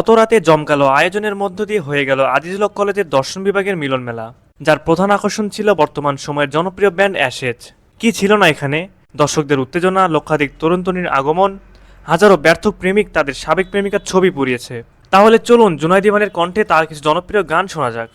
গত রাতে জমকালো আয়োজনের মধ্য দিয়ে হয়ে গেল আজিজুল হক কলেজের দর্শন বিভাগের মিলন মেলা, যার প্রধান আকর্ষণ ছিল বর্তমান সময়ের জনপ্রিয় ব্যান্ড অ্যাশেজ। কি ছিল না এখানে? দর্শকদের উত্তেজনা, লক্ষাধিক তরুণ তরুণীর আগমন, হাজারো ব্যর্থ প্রেমিক তাদের সাবেক প্রেমিকার ছবি পুড়িয়েছে। তাহলে চলুন জুনাইদ ইমানের কণ্ঠে তার কিছু জনপ্রিয় গান শোনা যাক।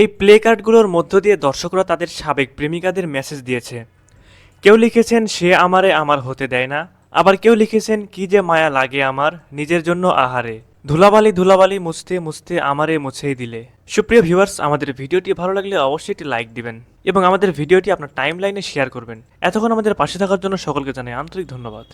এই প্লে কার্ডগুলোর মধ্য দিয়ে দর্শকরা তাদের সাবেক প্রেমিকাদের মেসেজ দিয়েছে। কেউ লিখেছেন, সে আমারে আমার হতে দেয় না। আবার কেউ লিখেছেন, কি যে মায়া লাগে আমার, নিজের জন্য আহারে। ধুলাবালি ধুলাবালি, মুছতে মুছতে আমারে মুছেই দিলে। সুপ্রিয় ভিউয়ার্স আমাদের ভিডিওটি ভালো লাগলে অবশ্যই একটি লাইক দিবেন এবং আমাদের ভিডিওটি আপনার টাইম লাইনে শেয়ার করবেন। এতক্ষণ আমাদের পাশে থাকার জন্য সকলকে জানাই আন্তরিক ধন্যবাদ।